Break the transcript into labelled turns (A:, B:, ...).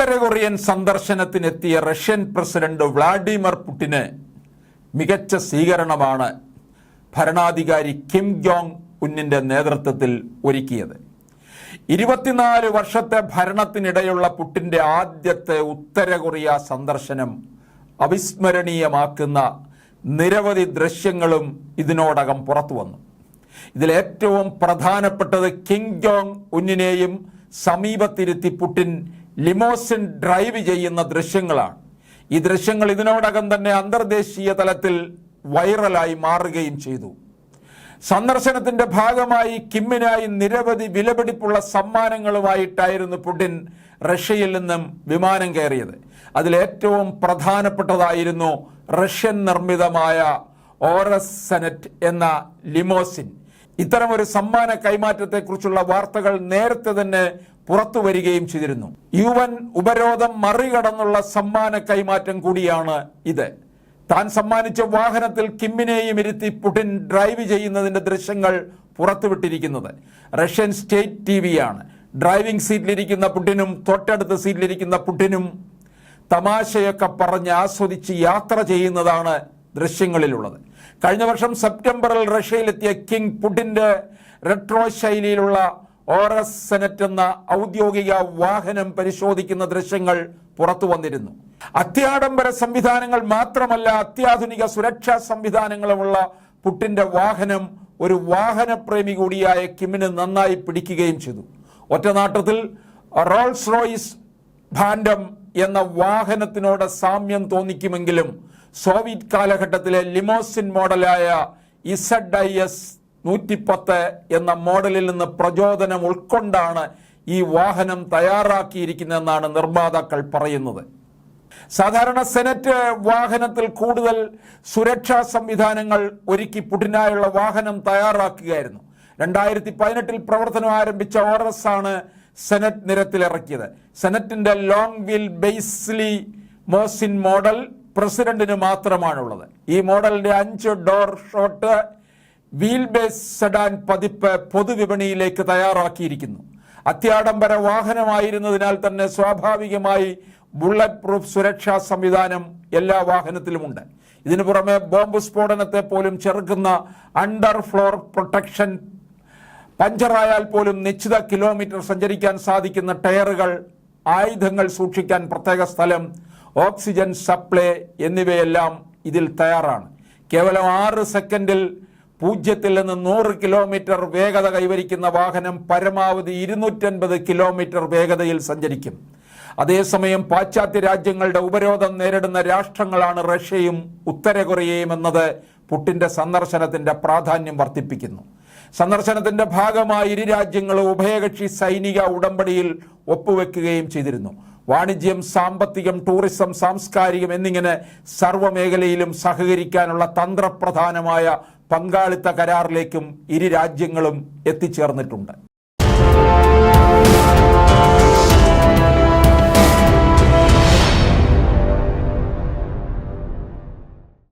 A: ഉത്തര Korean സന്ദർശനത്തിനെത്തിയ Russian president Vladimir പുടിന് മികച്ച സ്വീകരണമാണ് ഭരണാധികാരി കിം ജോങ് ഉന്നിന്റെ നേതൃത്വത്തിൽ ഒരുക്കിയത്. ഇരുപത്തിനാല് വർഷത്തെ ഭരണത്തിനിടെയുള്ള പുട്ടിന്റെ ആദ്യത്തെ ഉത്തര കൊറിയ സന്ദർശനം അവിസ്മരണീയമാക്കുന്ന നിരവധി ദൃശ്യങ്ങളും ഇതിനോടകം പുറത്തു വന്നു. ഇതിലേറ്റവും പ്രധാനപ്പെട്ടത് കിങ് ജോങ് ഉന്നിനെയും സമീപത്തിരുത്തി പുടിൻ ലിമോസിൻ ഡ്രൈവ് ചെയ്യുന്ന ദൃശ്യങ്ങളാണ്. ഈ ദൃശ്യങ്ങൾ ഇതിനോടകം തന്നെ അന്തർദേശീയ തലത്തിൽ വൈറലായി മാറുകയും ചെയ്തു. സന്ദർശനത്തിന്റെ ഭാഗമായി കിമ്മിനായി നിരവധി വിലപിടിപ്പുള്ള സമ്മാനങ്ങളുമായിട്ടായിരുന്നു പുടിൻ റഷ്യയിൽ നിന്നും വിമാനം കയറിയത്. അതിലേറ്റവും പ്രധാനപ്പെട്ടതായിരുന്നു റഷ്യൻ നിർമ്മിതമായ ഓറസ് സെനറ്റ് എന്ന ലിമോസിൻ. ഇത്തരമൊരു സമ്മാന കൈമാറ്റത്തെക്കുറിച്ചുള്ള വാർത്തകൾ നേരത്തെ തന്നെ പുറത്തു വരികയും ചെയ്തിരുന്നു. യു എൻ ഉപരോധം മറികടന്നുള്ള സമ്മാന കൈമാറ്റം കൂടിയാണ് ഇത്. താൻ സമ്മാനിച്ച വാഹനത്തിൽ കിമ്മിനെയും ഇരുത്തി പുടിൻ ഡ്രൈവ് ചെയ്യുന്നതിന്റെ ദൃശ്യങ്ങൾ പുറത്തുവിട്ടിരിക്കുന്നത്. റഷ്യൻ സ്റ്റേറ്റ് ടി വിയാണ് ഡ്രൈവിംഗ് സീറ്റിലിരിക്കുന്ന പുടിനും തൊട്ടടുത്ത സീറ്റിലിരിക്കുന്ന പുടിനും തമാശയൊക്കെ പറഞ്ഞ് ആസ്വദിച്ച് യാത്ര ചെയ്യുന്നതാണ് ദൃശ്യങ്ങളിലുള്ളത്. കഴിഞ്ഞ വർഷം സെപ്റ്റംബറിൽ റഷ്യയിലെത്തിയ കിങ് പുടിന്റെ റെട്രോ ശൈലിയിലുള്ള ഓറസ് സെനറ്റ് എന്ന ഔദ്യോഗിക വാഹനം പരിശോധിക്കുന്ന ദൃശ്യങ്ങൾ പുറത്തു വന്നിരുന്നു. അത്യാഡംബര സംവിധാനങ്ങൾ മാത്രമല്ല അത്യാധുനിക സുരക്ഷാ സംവിധാനങ്ങളുമുള്ള പുട്ടിന്റെ വാഹനം ഒരു വാഹനപ്രേമി കൂടിയായ കിമ്മിന് നന്നായി പിടിക്കുകയും ചെയ്തു. ഒറ്റനാട്ടത്തിൽ റോൾസ് റോയിസ് ഭാൻഡം എന്ന വാഹനത്തിനോട് സാമ്യം തോന്നിക്കുമെങ്കിലും സോവിയറ്റ് കാലഘട്ടത്തിലെ ലിമോസിൻ മോഡലായ ഇസഡ് ഐ എസ് നൂറ്റിപ്പത്ത് എന്ന മോഡലിൽ നിന്ന് പ്രചോദനം ഉൾക്കൊണ്ടാണ് ഈ വാഹനം തയ്യാറാക്കിയിരിക്കുന്നതെന്നാണ് നിർമ്മാതാക്കൾ പറയുന്നത്. സാധാരണ സെനറ്റ് വാഹനത്തിൽ കൂടുതൽ സുരക്ഷാ സംവിധാനങ്ങൾ ഒരുക്കി പുടിനായുള്ള വാഹനം തയ്യാറാക്കുകയായിരുന്നു. രണ്ടായിരത്തി പതിനെട്ടിൽ പ്രവർത്തനം ആരംഭിച്ച ഓർഡർസ് ആണ് സെനറ്റ് നിരത്തിലിറക്കിയത്. സെനറ്റിന്റെ long wheel base limousine model പ്രസിഡന്റിന് മാത്രമാണുള്ളത്. ഈ മോഡലിന്റെ അഞ്ച് door short wheel base sedan പതിപ്പ് പൊതുവിപണിയിലേക്ക് തയ്യാറാക്കിയിരിക്കുന്നു. അത്യാഡംബര വാഹനമായിരുന്നതിനാൽ തന്നെ സ്വാഭാവികമായി ബുള്ളറ്റ് പ്രൂഫ് സുരക്ഷാ സംവിധാനം എല്ലാ വാഹനത്തിലുമുണ്ട്. ഇതിനു പുറമെ ബോംബ് സ്ഫോടനത്തെ പോലും ചെറുക്കുന്ന അണ്ടർ ഫ്ലോർ പ്രൊട്ടക്ഷൻ പഞ്ചറായാൽ പോലും നിശ്ചിത കിലോമീറ്റർ സഞ്ചരിക്കാൻ സാധിക്കുന്ന ടയറുകൾ ആയുധങ്ങൾ സൂക്ഷിക്കാൻ പ്രത്യേക സ്ഥലം ഓക്സിജൻ സപ്ലൈ എന്നിവയെല്ലാം ഇതിൽ തയ്യാറാണ്. കേവലം ആറ് സെക്കൻഡിൽ പൂജ്യത്തിൽ നിന്ന് നൂറ് കിലോമീറ്റർ വേഗത കൈവരിക്കുന്ന വാഹനം പരമാവധി ഇരുന്നൂറ്റൻപത് കിലോമീറ്റർ വേഗതയിൽ സഞ്ചരിക്കും. അതേസമയം പാശ്ചാത്യ രാജ്യങ്ങളുടെ ഉപരോധം നേരിടുന്ന രാഷ്ട്രങ്ങളാണ് റഷ്യയും ഉത്തര കൊറിയയും എന്നത് പുട്ടിന്റെ സന്ദർശനത്തിന്റെ പ്രാധാന്യം വർദ്ധിപ്പിക്കുന്നു. സന്ദർശനത്തിന്റെ ഭാഗമായി ഇരു രാജ്യങ്ങളും ഉഭയകക്ഷി സൈനിക ഉടമ്പടിയിൽ ഒപ്പുവെക്കുകയും ചെയ്തിരുന്നു. വാണിജ്യം സാമ്പത്തികം ടൂറിസം സാംസ്കാരികം എന്നിങ്ങനെ സർവമേഖലയിലും സഹകരിക്കാനുള്ള തന്ത്രപ്രധാനമായ പങ്കാളിത്ത കരാറിലേക്കും ഇരു രാജ്യങ്ങളും എത്തിച്ചേർന്നിട്ടുണ്ട്.